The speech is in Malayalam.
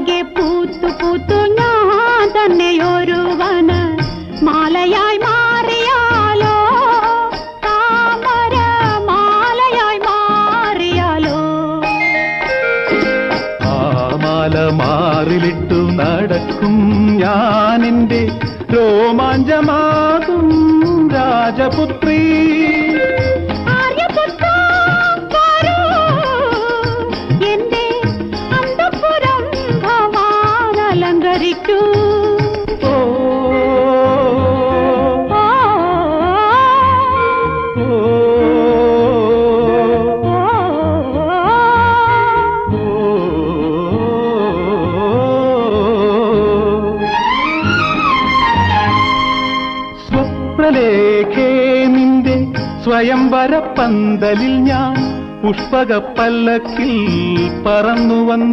ആകെ പൂത്തു പൂത്തു ഞാൻ തന്നെ ഒരുവന്. മാലയായി മാറിയാലോ? താമര മാലയായി മാറിയാലോ? ആ മാല മാറിലിട്ടു നടക്കും എന്റെ രോമാഞ്ചമാകും രാജപുത്രി. ഓ, സ്വപ്നലേഖേ നിന്റെ സ്വയംവര പന്തലിൽ ഞാൻ പുഷ്പകപ്പല്ലക്കിൽ പറന്നു വന്നു